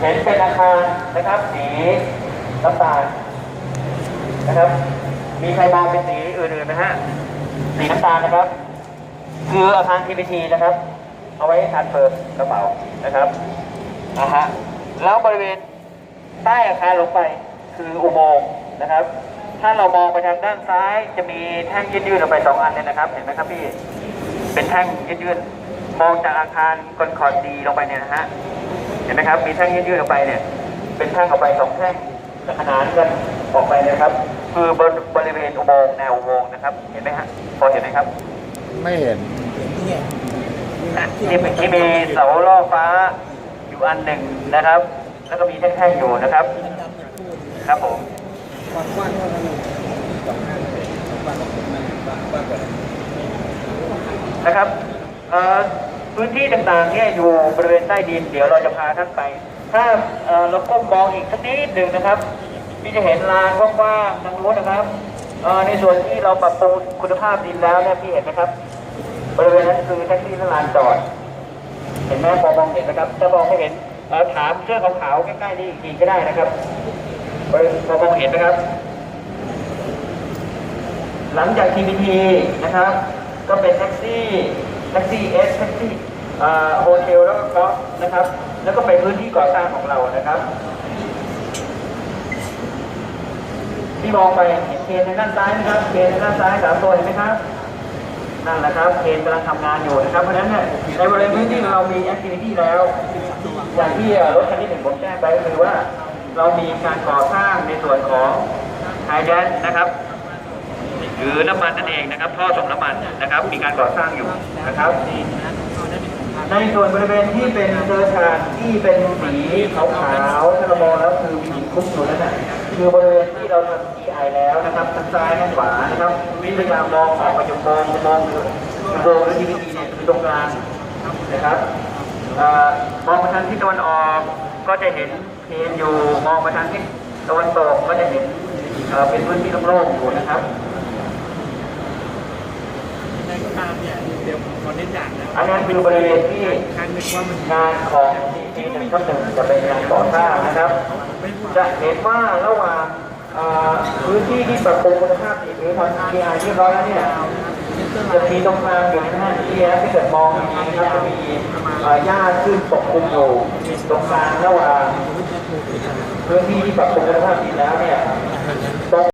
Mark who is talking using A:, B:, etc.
A: เห็นเป็นอาคารนะครับ สีน้ำตาลนะครับ มีใครมองเป็นสีอื่นๆไหมฮะสีน้ำตาลนะครับ คืออาคาร TPT นะครับ เอาไว้ทานเฟิร์มกระเป๋านะครับอ่าฮะแล้วบริเวณใต้อาคารลงไปคืออุโมงค์นะครับ ถ้าเรามองไปทางด้านซ้ายจะมีแท่งยืดยืดออกไปสองอันเนี่ยนะครับ เห็นไหมครับพี่ เป็นแท่งยืดยืดมองจากอาคารคอนคอร์ดดีลงไปเนี่ยนะฮะ เห็นไหมครับ มีแท่งยืดยืดออกไปเนี่ย เป็นแท่งออกไปสองแท่งขนานกันออกไปนะครับ คือบนบริเวณอุโมงค์แนวอุโมงค์นะครับ เห็นไหมฮะพอเห็นไหมครับ
B: ไม่เห็น
A: ที่ที่มีเสาล่อฟ้าอยู่อันหนึ่งนะครับ แล้วก็มีแท่งๆอยู่นะครับ ครับผม
C: ความกว้างเท่านั้นเลยสองห้าเลยความกว้างก็ผมมากกว้างกว้างกว่านั้น
A: นะครับเอ่อ พื้นที่ต่างๆเนี่ยอยู่บริเวณใต้ดิน เดี๋ยวเราจะพาท่านไป ถ้าเราก้มมองอีกสักนิดหนึ่งนะครับพี่จะเห็นลานกว้างๆทางนู้นนะครับในส่วนที่เราปรับปรุงคุณภาพดินแล้วเนี่ยพี่เห็นไหมครับ บริเวณนั้นคือแท็กซี่และลานจอด เห็นไหมพอมองเห็นนะครับถ้ามองไม่เห็นเอ่อถามเสื้อขาวๆใกล้ๆนี่อีกทีก็ได้นะครับพอมองเห็นนะครับ หลังจาก TPT นะครับ ก็เป็นแท็กซี่ แท็กซี่เอสแท็กซี่โฮเทลแล้วก็กอล์ฟนะครับ แล้วก็ไปพื้นที่ก่อสร้างของเรานะครับที่มองไปเห็นเคนในด้านซ้ายนะครับเคนในด้านซ้ายสามตัวเห็นไหมครับนั่นแหละครับเคนกำลังทำงานอยู่นะครับ เพราะฉะนั้นเนี่ยในบริเวณพื้นที่เรามีแอคทิวิตี้แล้ว อย่างที่รถคันที่หนึ่งผมแจ้งไปก็คือว่า เรามีการก่อสร้างในส่วนของไฮแดนนะครับ มันนั่นเองนะครับท่อส่งน้ำมันนะครับ มีการก่อสร้างอยู่นะครับ ในส่วนบริเวณที่เป็นเจอชาที่เป็นสีขาวๆถ้าเรามองแล้วคือมีหินคลุกอยู่นั่นน่ะคือบริเวณที่เราทำ EI แล้วนะครับทางซ้ายทางขวานะครับวิพยายามมองออกไปจุดมองมองโดงและดีวีดีเนี่ยจะเป็นตรงกลางนะครับมองไปทางทิศตะวันออกก็จะเห็นเพนอยู่มองไปทางทิศตะวันตกก็จะเห็นเอ่อเป็นพื้นที่โล่งๆอยู่นะครับ
C: ในตาม เนี่ยเดี๋ยวผมขอเน้นอย่างนะ
A: อันนั้นคือบริเวณที่
C: ครั้งหนึ่งว่ามัน
A: งานของทีหนึ่งทับหนึ่งจะเป็นงานก่อสร้างนะครับ จะเห็นว่าระหว่างเอ่อพื้นที่ที่ปรับปรุงคุณภาพดีหรือทำ TI เรียบร้อยแล้วเนี่ย จะมีตรงกลางอยู่นะฮะที่นะที่เกิดมองดีๆนะครับจะมีเอ่อหญ้าขึ้นปกคลุมอยู่ตรงกลางระหว่างพื้นที่ที่ปรับปรุงคุณภาพดีแล้วเนี่ยตรง